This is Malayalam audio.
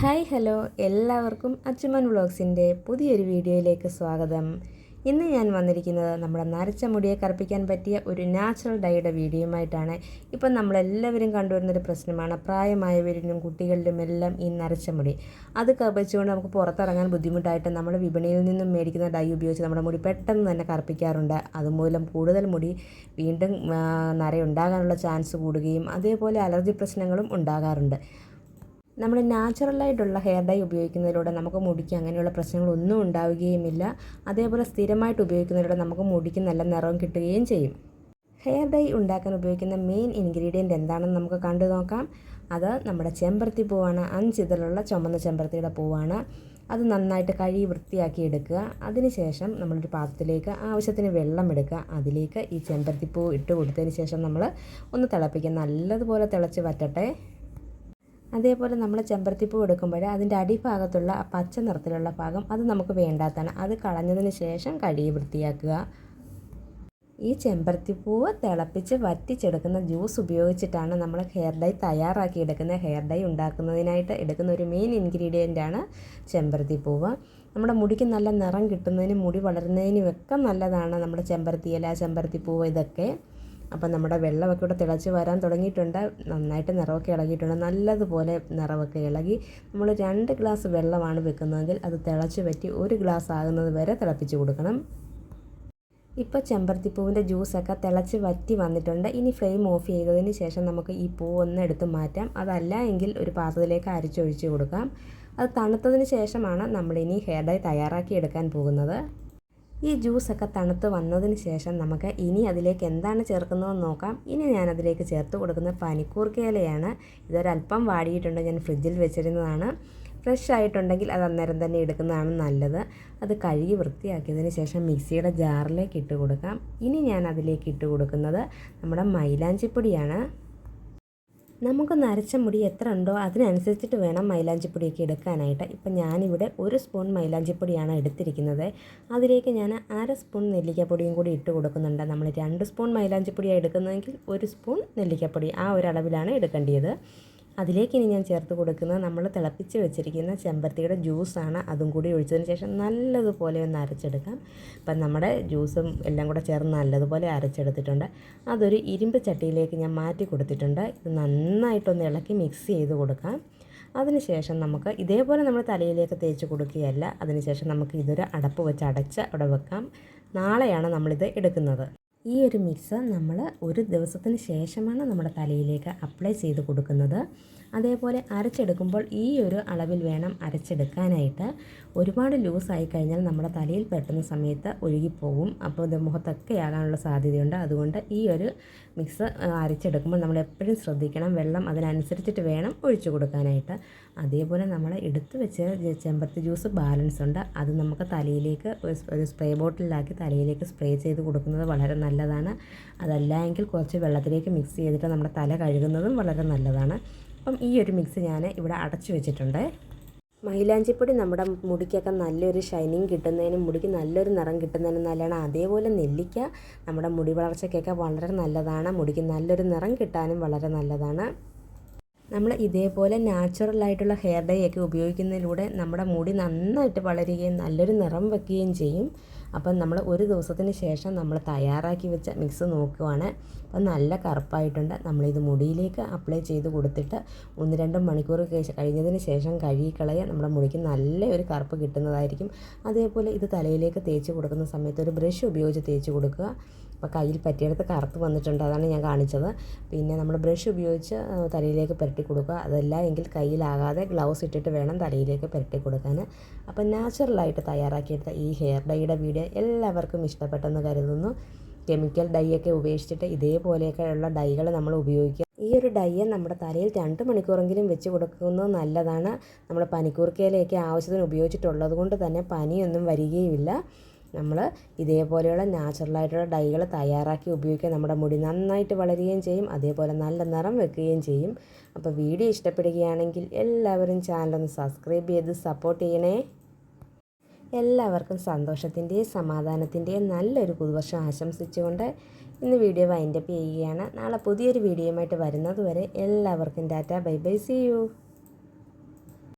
Hi hello. എല്ലാവർക്കും അച്ചുമൻ വ്ളോഗ്സിന്റെ പുതിയൊരു വീഡിയോയിലേക്ക് സ്വാഗതം. ഇന്ന് ഞാൻ വന്നിരിക്കുന്നത് നമ്മുടെ നരച്ച മുടിയെ കറുപ്പിക്കാൻ പറ്റിയ ഒരു നാച്ചുറൽ ഡൈയുടെ വീഡിയോയുമായിട്ടാണ്. ഇപ്പം നമ്മളെല്ലാവരും കണ്ടുവരുന്നൊരു പ്രശ്നമാണ് പ്രായമായവരിലും കുട്ടികളിലും എല്ലാം ഈ നരച്ച മുടി അത് വെച്ചുകൊണ്ട് നമുക്ക് പുറത്തിറങ്ങാൻ ബുദ്ധിമുട്ടായിട്ട് നമ്മൾ വിപണിയിൽ നിന്നും മേടിക്കുന്ന ഡൈ ഉപയോഗിച്ച് നമ്മുടെ മുടി പെട്ടെന്ന് തന്നെ കറുപ്പിക്കാറുണ്ട്. അതുമൂലം കൂടുതൽ മുടി വീണ്ടും നരയുണ്ടാകാനുള്ള ചാൻസ് കൂടുകയും അതേപോലെ അലർജി പ്രശ്നങ്ങളും ഉണ്ടാകാറുണ്ട്. നമ്മൾ നാച്ചുറലായിട്ടുള്ള ഹെയർ ഡൈ ഉപയോഗിക്കുന്നതിലൂടെ നമുക്ക് മുടിക്ക് അങ്ങനെയുള്ള പ്രശ്നങ്ങളൊന്നും ഉണ്ടാവുകയുമില്ല. അതേപോലെ സ്ഥിരമായിട്ട് ഉപയോഗിക്കുന്നതിലൂടെ നമുക്ക് മുടിക്ക് നല്ല നിറവും കിട്ടുകയും ചെയ്യും. ഹെയർ ഡൈ ഉണ്ടാക്കാൻ ഉപയോഗിക്കുന്ന മെയിൻ ഇൻഗ്രീഡിയന്റ് എന്താണെന്ന് നമുക്ക് കണ്ടു നോക്കാം. അത് നമ്മുടെ ചെമ്പരത്തി പൂവാണ്. അഞ്ചിതളുള്ള ചുമന്ന ചെമ്പരത്തിയുടെ പൂവാണ്. അത് നന്നായിട്ട് കഴുകി വൃത്തിയാക്കി എടുക്കുക. അതിനുശേഷം നമ്മളൊരു പാത്രത്തിലേക്ക് ആവശ്യത്തിന് വെള്ളം എടുക്കുക. അതിലേക്ക് ഈ ചെമ്പരത്തിപ്പൂ ഇട്ട് കൊടുത്തതിന് ശേഷം നമ്മൾ ഒന്ന് തിളപ്പിക്കുക. നല്ലതുപോലെ തിളച്ച് വറ്റട്ടെ. അതേപോലെ നമ്മൾ ചെമ്പരത്തിപ്പൂ എടുക്കുമ്പോൾ അതിന്റെ അടിഭാഗത്തുള്ള ആ പച്ച നിറത്തിലുള്ള ഭാഗം അത് നമുക്ക് വേണ്ടാത്തതാണ്. അത് കളഞ്ഞതിന് ശേഷം കഴുകി വൃത്തിയാക്കുക. ഈ ചെമ്പരത്തിപ്പൂവ് തിളപ്പിച്ച് വറ്റിച്ചെടുക്കുന്ന ജ്യൂസ് ഉപയോഗിച്ചിട്ടാണ് നമ്മൾ ഹെയർ ഡൈ തയ്യാറാക്കി എടുക്കുന്ന ഹെയർ ഡൈ ഉണ്ടാക്കുന്നതിനായിട്ട് എടുക്കുന്ന ഒരു മെയിൻ ഇൻഗ്രീഡിയന്റാണ് ചെമ്പരത്തിപ്പൂവ്. നമ്മുടെ മുടിക്ക് നല്ല നിറം കിട്ടുന്നതിനും മുടി വളരുന്നതിനും ഒക്കെ നല്ലതാണ് നമ്മുടെ ചെമ്പരത്തി ഇല ചെമ്പരത്തിപ്പൂവ് ഇതൊക്കെ. അപ്പം നമ്മുടെ വെള്ളമൊക്കെ ഇവിടെ തിളച്ച് വരാൻ തുടങ്ങിയിട്ടുണ്ട്. നന്നായിട്ട് നിറവൊക്കെ ഇളകിയിട്ടുണ്ട്. നല്ലതുപോലെ നിറവൊക്കെ ഇളകി നമ്മൾ രണ്ട് ഗ്ലാസ് വെള്ളമാണ് വെക്കുന്നതെങ്കിൽ അത് തിളച്ച് പറ്റി ഒരു ഗ്ലാസ് ആകുന്നത് വരെ തിളപ്പിച്ച് കൊടുക്കണം. ഇപ്പോൾ ചെമ്പരത്തിപ്പൂവിന്റെ ജ്യൂസൊക്കെ തിളച്ച് വറ്റി വന്നിട്ടുണ്ട്. ഇനി ഫ്ലെയിം ഓഫ് ചെയ്തതിന് ശേഷം നമുക്ക് ഈ പൂ ഒന്ന് എടുത്ത് മാറ്റാം. അതല്ല എങ്കിൽ ഒരു പാത്രത്തിലേക്ക് അരിച്ചൊഴിച്ച് കൊടുക്കാം. അത് തണുത്തതിന് ശേഷമാണ് നമ്മളിനി ഹെയർ ഡൈ തയ്യാറാക്കി എടുക്കാൻ പോകുന്നത്. ഈ ജ്യൂസൊക്കെ തണുത്ത് വന്നതിന് ശേഷം നമുക്ക് ഇനി അതിലേക്ക് എന്താണ് ചേർക്കുന്നതെന്ന് നോക്കാം. ഇനി ഞാൻ അതിലേക്ക് ചേർത്ത് കൊടുക്കുന്ന പനിക്കൂർക്കയിലയാണ് ഇതൊരല്പം വാടിയിട്ടുണ്ട് ഞാൻ ഫ്രിഡ്ജിൽ വെച്ചിരുന്നതാണ്. ഫ്രഷ് ആയിട്ടുണ്ടെങ്കിൽ അത് അന്നേരം തന്നെ എടുക്കുന്നതാണ് നല്ലത്. അത് കഴുകി വൃത്തിയാക്കിയതിന് ശേഷം മിക്സിയുടെ ജാറിലേക്ക് ഇട്ട് കൊടുക്കാം. ഇനി ഞാൻ അതിലേക്ക് ഇട്ട് കൊടുക്കുന്നത് നമ്മുടെ മൈലാഞ്ചിപ്പൊടിയാണ്. നമുക്ക് നരച്ച മുടി എത്ര ഉണ്ടോ അതിനനുസരിച്ചിട്ട് വേണം മൈലാഞ്ചിപ്പൊടിയൊക്കെ എടുക്കാനായിട്ട്. ഇപ്പം ഞാനിവിടെ ഒരു സ്പൂൺ മൈലാഞ്ചിപ്പൊടിയാണ് എടുത്തിരിക്കുന്നത്. അതിലേക്ക് ഞാൻ അര സ്പൂൺ നെല്ലിക്കപ്പൊടിയും കൂടി ഇട്ട് കൊടുക്കുന്നുണ്ട്. നമ്മൾ രണ്ട് സ്പൂൺ മൈലാഞ്ചിപ്പൊടിയാണ് എടുക്കുന്നതെങ്കിൽ ഒരു സ്പൂൺ നെല്ലിക്കപ്പൊടി ആ ഒരളവിലാണ് എടുക്കേണ്ടത് അതിലേക്ക് ഇനി ഞാൻ ചേർത്ത് കൊടുക്കുന്നത് നമ്മൾ തിളപ്പിച്ച് വെച്ചിരിക്കുന്ന ചെമ്പരത്തിയുടെ ജ്യൂസാണ്. അതും കൂടി ഒഴിച്ചതിന് ശേഷം നല്ലതുപോലെ ഒന്ന് അരച്ചെടുക്കാം. അപ്പം നമ്മുടെ ജ്യൂസും എല്ലാം കൂടെ ചേർന്ന് നല്ലതുപോലെ അരച്ചെടുത്തിട്ടുണ്ട്. അതൊരു ഇരുമ്പ് ചട്ടിയിലേക്ക് ഞാൻ മാറ്റി കൊടുത്തിട്ടുണ്ട്. ഇത് നന്നായിട്ടൊന്ന് ഇളക്കി മിക്സ് ചെയ്ത് കൊടുക്കാം. അതിനുശേഷം നമുക്ക് ഇതേപോലെ നമ്മൾ തലയിലേക്ക് തേച്ച് കൊടുക്കുകയല്ല. അതിനുശേഷം നമുക്ക് ഇതൊരു അടപ്പ് വെച്ച് അടച്ച് അവിടെ വെക്കാം. നാളെയാണ് നമ്മളിത് എടുക്കുന്നത്. ഈ ഒരു മിക്സ് നമ്മൾ ഒരു ദിവസത്തിന് ശേഷമാണ് നമ്മുടെ തലയിലേക്ക് അപ്ലൈ ചെയ്ത് കൊടുക്കുന്നത്. അതേപോലെ അരച്ചെടുക്കുമ്പോൾ ഈ ഒരു അളവിൽ വേണം അരച്ചെടുക്കാനായിട്ട്. ഒരുപാട് ലൂസായി കഴിഞ്ഞാൽ നമ്മുടെ തലയിൽ പെട്ടുന്ന സമയത്ത് ഒഴുകിപ്പോകും അപ്പോൾ ഇത് മുഖത്തൊക്കെ ആകാനുള്ള സാധ്യതയുണ്ട്. അതുകൊണ്ട് ഈ ഒരു മിക്സ് അരച്ചെടുക്കുമ്പോൾ നമ്മൾ എപ്പോഴും ശ്രദ്ധിക്കണം. വെള്ളം അതിനനുസരിച്ചിട്ട് വേണം ഒഴിച്ചു കൊടുക്കാനായിട്ട്. അതേപോലെ നമ്മൾ എടുത്തു വെച്ച ചെമ്പരത്തി ജ്യൂസ് ബാലൻസ് ഉണ്ട്. അത് നമുക്ക് തലയിലേക്ക് ഒരു സ്പ്രേ ബോട്ടിലാക്കി തലയിലേക്ക് സ്പ്രേ ചെയ്ത് കൊടുക്കുന്നത് വളരെ നല്ലതാണ്. അതല്ല എങ്കിൽ കുറച്ച് വെള്ളത്തിലേക്ക് മിക്സ് ചെയ്തിട്ട് നമ്മുടെ തല കഴുകുന്നതും വളരെ നല്ലതാണ്. അപ്പം ഈ ഒരു മിക്സ് ഞാൻ ഇവിടെ അടച്ചു വെച്ചിട്ടുണ്ട്. മൈലാഞ്ചിപ്പൊടി നമ്മുടെ മുടിക്കൊക്കെ നല്ലൊരു ഷൈനിങ് കിട്ടുന്നതിനും മുടിക്ക് നല്ലൊരു നിറം കിട്ടുന്നതിനും നല്ലതാണ്. അതേപോലെ നെല്ലിക്ക നമ്മുടെ മുടി വളർച്ചയ്ക്കൊക്കെ വളരെ നല്ലതാണ്. മുടിക്ക് നല്ലൊരു നിറം കിട്ടാനും വളരെ നല്ലതാണ്. നമ്മൾ ഇതേപോലെ നാച്ചുറലായിട്ടുള്ള ഹെയർ ഡൈ ഒക്കെ ഉപയോഗിക്കുന്നതിലൂടെ നമ്മുടെ മുടി നന്നായിട്ട് വളരുകയും നല്ലൊരു നിറം വയ്ക്കുകയും ചെയ്യും. അപ്പം നമ്മൾ ഒരു ദിവസത്തിന് ശേഷം നമ്മൾ തയ്യാറാക്കി വെച്ച മിക്സ് നോക്കുവാണ്. അപ്പം നല്ല കറുപ്പായിട്ടുണ്ട്. നമ്മളിത് മുടിയിലേക്ക് അപ്ലൈ ചെയ്ത് കൊടുത്തിട്ട് ഒന്ന് രണ്ട് മണിക്കൂർ കഴിഞ്ഞതിന് ശേഷം കഴുകിക്കളയുക നമ്മുടെ മുടിക്ക് നല്ല ഒരു കറുപ്പ് കിട്ടുന്നതായിരിക്കും. അതേപോലെ ഇത് തലയിലേക്ക് തേച്ച് കൊടുക്കുന്ന സമയത്ത് ഒരു ബ്രഷ് ഉപയോഗിച്ച് തേച്ച് കൊടുക്കുക. അപ്പോൾ കയ്യിൽ പറ്റിയെടുത്ത് കറുത്ത് വന്നിട്ടുണ്ട്. അതാണ് ഞാൻ കാണിച്ചത്. പിന്നെ നമ്മൾ ബ്രഷ് ഉപയോഗിച്ച് തലയിലേക്ക് പുരട്ടി കൊടുക്കുക. അതല്ല എങ്കിൽ കയ്യിലാകാതെ ഗ്ലൗസ് ഇട്ടിട്ട് വേണം തലയിലേക്ക് പുരട്ടി കൊടുക്കാൻ. അപ്പോൾ നാച്ചുറലായിട്ട് തയ്യാറാക്കിയെടുത്ത ഈ ഹെയർ ഡൈയുടെ വീഡിയോ എല്ലാവർക്കും ഇഷ്ടപ്പെട്ടെന്ന് കരുതുന്നു. കെമിക്കൽ ഡൈയൊക്കെ ഉപേക്ഷിച്ചിട്ട് ഇതേപോലെയൊക്കെയുള്ള ഡൈകൾ നമ്മൾ ഉപയോഗിക്കുക. ഈ ഒരു ഡൈയെ നമ്മുടെ തലയിൽ രണ്ട് മണിക്കൂറെങ്കിലും വെച്ച് കൊടുക്കുന്നത് നല്ലതാണ്. നമ്മൾ പനിക്കൂർക്കയിലൊക്കെ ആവശ്യത്തിന് ഉപയോഗിച്ചിട്ടുള്ളത് കൊണ്ട് തന്നെ പനിയൊന്നും വരികയുമില്ല. നമ്മൾ ഇതേപോലെയുള്ള നാച്ചുറലായിട്ടുള്ള ഡൈകൾ തയ്യാറാക്കി ഉപയോഗിക്കുക. നമ്മുടെ മുടി നന്നായിട്ട് വളരുകയും ചെയ്യും. അതേപോലെ നല്ല നിറം വെക്കുകയും ചെയ്യും. അപ്പോൾ വീഡിയോ ഇഷ്ടപ്പെടുകയാണെങ്കിൽ എല്ലാവരും ചാനലൊന്ന് സബ്സ്ക്രൈബ് ചെയ്ത് സപ്പോർട്ട് ചെയ്യണേ. എല്ലാവർക്കും സന്തോഷത്തിന്റെയും സമാധാനത്തിന്റെയും നല്ലൊരു പുതുവർഷം ആശംസിച്ചുകൊണ്ട് ഇന്ന് വീഡിയോ വൈൻഡപ്പ് ചെയ്യുകയാണ്. നാളെ പുതിയൊരു വീഡിയോയുമായിട്ട് വരുന്നത് വരെ എല്ലാവർക്കും tata bye bye see you.